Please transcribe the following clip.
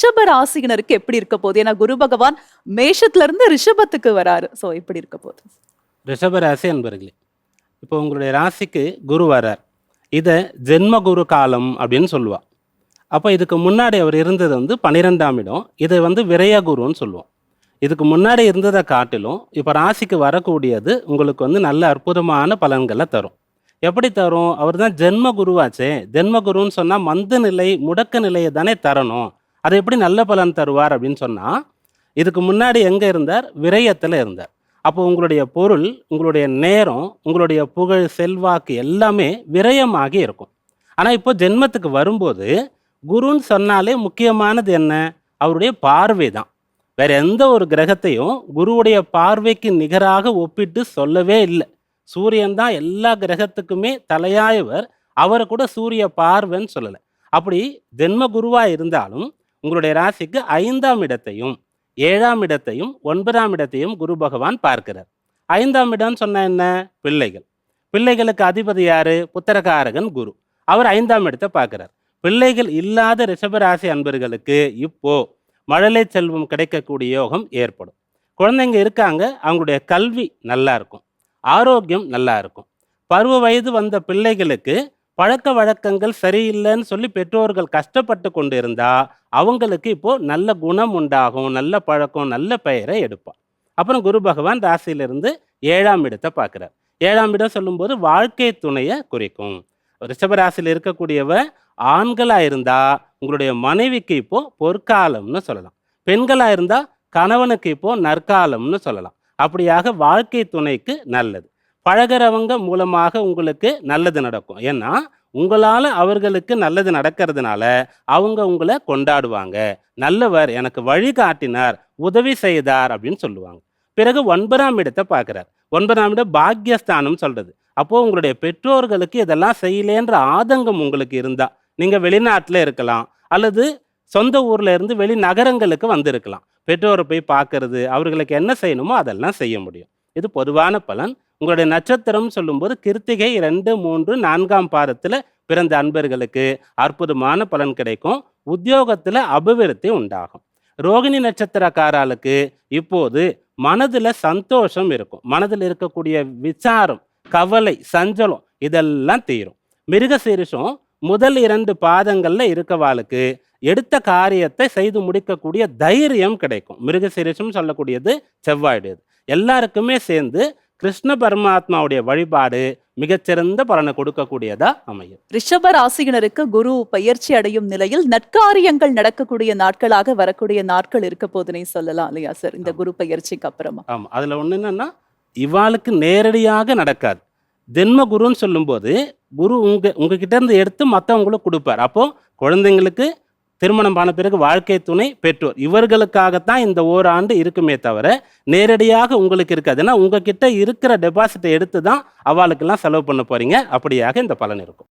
ரிஷப ராசியினருக்கு எப்படி இருக்க போகுது? ஏன்னா குரு பகவான் மேஷத்துல இருந்து ரிஷபத்துக்கு வராரு. ஸோ எப்படி இருக்க போகுது. ரிஷபராசி அன்பர்களே இப்போ உங்களுடைய ராசிக்கு குரு வரார். இதை ஜென்ம குரு காலம் அப்படின்னு சொல்லுவா. அப்போ இதுக்கு முன்னாடி அவர் இருந்தது வந்து பன்னிரெண்டாம் இடம். இதை வந்து விரய குருன்னு சொல்லுவோம். இதுக்கு முன்னாடி இருந்ததை காட்டிலும் இப்போ ராசிக்கு வரக்கூடியது உங்களுக்கு வந்து நல்ல அற்புதமான பலன்களை தரும். எப்படி தரும்? அவர் தான் ஜென்ம குருவாச்சே. ஜென்ம குருன்னு சொன்னால் மந்த நிலை முடக்க நிலையை தானே தரணும். அதை எப்படி நல்ல பலன் தருவார் அப்படின்னு சொன்னால் இதுக்கு முன்னாடி எங்கே இருந்தார்? விரயத்தில் இருந்தார். அப்போ உங்களுடைய பொருள் உங்களுடைய நேரம் உங்களுடைய புகழ் செல்வாக்கு எல்லாமே விரயமாகி இருக்கும். ஆனால் இப்போ ஜென்மத்துக்கு வரும்போது குருன்னு சொன்னாலே முக்கியமானது என்ன? அவருடைய பார்வை தான். வேற எந்த ஒரு கிரகத்தையும் குருவுடைய பார்வைக்கு நிகராக ஒப்பிட்டு சொல்லவே இல்லை. சூரியன் தான் எல்லா கிரகத்துக்குமே தலையாயவர். அவரை கூட சூரிய பார்வைன்னு சொல்லலை. அப்படி ஜென்ம குருவாக இருந்தாலும் உங்களுடைய ராசிக்கு ஐந்தாம் இடத்தையும் ஏழாம் இடத்தையும் ஒன்பதாம் இடத்தையும் குரு பகவான் பார்க்கிறார். ஐந்தாம் இடம் சொன்ன என்ன? பிள்ளைகள். பிள்ளைகளுக்கு அதிபதி யாரு? புத்திரகாரகன் குரு. அவர் ஐந்தாம் இடத்தை பார்க்கிறார். பிள்ளைகள் இல்லாத ரிஷபராசி அன்பர்களுக்கு இப்போ மழலை செல்வம் கிடைக்கக்கூடிய யோகம் ஏற்படும். குழந்தைங்க இருக்காங்க அவங்களுடைய கல்வி நல்லா இருக்கும். ஆரோக்கியம் நல்லா இருக்கும். பருவ வயது வந்த பிள்ளைகளுக்கு பழக்க வழக்கங்கள் சரியில்லைன்னு சொல்லி பெற்றோர்கள் கஷ்டப்பட்டு கொண்டு இருந்தா அவங்களுக்கு இப்போ நல்ல குணம் உண்டாகும் நல்ல பழக்கம் நல்ல பெயரை எடுப்பான். அப்புறம் குரு பகவான் ராசியிலிருந்து ஏழாம் இடத்தை பார்க்குறார். ஏழாம் இடம் சொல்லும்போது வாழ்க்கை துணையை குறிக்கும். ரிஷபராசியில் இருக்கக்கூடியவ ஆண்களாக இருந்தா உங்களுடைய மனைவிக்கு இப்போ பொற்காலம்னு சொல்லலாம். பெண்களாக இருந்தா கணவனுக்கு இப்போ நற்காலம்னு சொல்லலாம். அப்படியாக வாழ்க்கை துணைக்கு நல்லது. பழகிறவங்க மூலமாக உங்களுக்கு நல்லது நடக்கும். ஏன்னா உங்களால் அவர்களுக்கு நல்லது நடக்கிறதுனால அவங்க உங்களை கொண்டாடுவாங்க. நல்லவர் எனக்கு வழி காட்டினார் உதவி செய்தார் அப்படின்னு சொல்லுவாங்க. பிறகு ஒன்பதாம் இடத்தை பார்க்குறார். ஒன்பதாம் இடம் பாக்யஸ்தானம் சொல்கிறது அப்போது உங்களுடைய பெற்றோர்களுக்கு இதெல்லாம் செய்யலேன்ற ஆதங்கம் உங்களுக்கு இருந்தால் நீங்கள் வெளிநாட்டில் இருக்கலாம் அல்லது சொந்த ஊரில் இருந்து வெளி நகரங்களுக்கு வந்திருக்கலாம். பெற்றோரை போய் பார்க்கறது அவர்களுக்கு என்ன செய்யணுமோ அதெல்லாம் செய்ய முடியும். இது பொதுவான பலன். உங்களுடைய நட்சத்திரம் சொல்லும்போது கிருத்திகை ரெண்டு மூன்று நான்காம் பாதத்தில் பிறந்த அன்பர்களுக்கு அற்புதமான பலன் கிடைக்கும். உத்தியோகத்தில் அபிவிருத்தி உண்டாகும். ரோகிணி நட்சத்திரக்காராளுக்கு இப்போது மனதில் சந்தோஷம் இருக்கும். மனதில் இருக்கக்கூடிய விசாரம் கவலை சஞ்சலம் இதெல்லாம் தீரும். மிருகசீரிஷம் முதல் இரண்டு பாதங்களில் இருக்கவாளுக்கு எடுத்த காரியத்தை செய்து முடிக்கக்கூடிய தைரியம் கிடைக்கும். மிருகசீரிஷம் சொல்லக்கூடியது செவ்வாயுடையது. எல்லாருக்குமே சேர்ந்து கிருஷ்ண பரமாத்மாவுடைய வழிபாடு மிகச்சிறந்த பலனை கொடுக்கக்கூடியதா அமையும். ரிஷப ராசியினருக்கு குரு பயிற்சி அடையும் நிலையில் நற்காரியங்கள் நடக்கக்கூடிய நாட்களாக வரக்கூடிய நாட்கள் இருக்க போதுனே சொல்லலாம் இல்லையா சார்? இந்த குரு பயிற்சிக்கு அப்புறமா. ஆமாம் அதில் ஒன்று என்னன்னா இவாளுக்கு நேரடியாக நடக்காது. ஜென்ம குருன்னு சொல்லும்போது குரு உங்க உங்ககிட்ட இருந்து எடுத்து மற்றவங்களுக்கு கொடுப்பார். அப்போ குழந்தைங்களுக்கு திருமணம் ஆன பிறகு வாழ்க்கை துணை பெற்றோர். இவர்களுக்காகத்தான் இந்த ஓராண்டு இருக்குமே தவிர நேரடியாக உங்களுக்கு இருக்காது. ஏன்னா உங்ககிட்ட இருக்கிற டெபாசிட்டை எடுத்து தான் அவளுக்கெல்லாம் செலவு பண்ண போறீங்க. அப்படியாக இந்த பலன் இருக்கும்.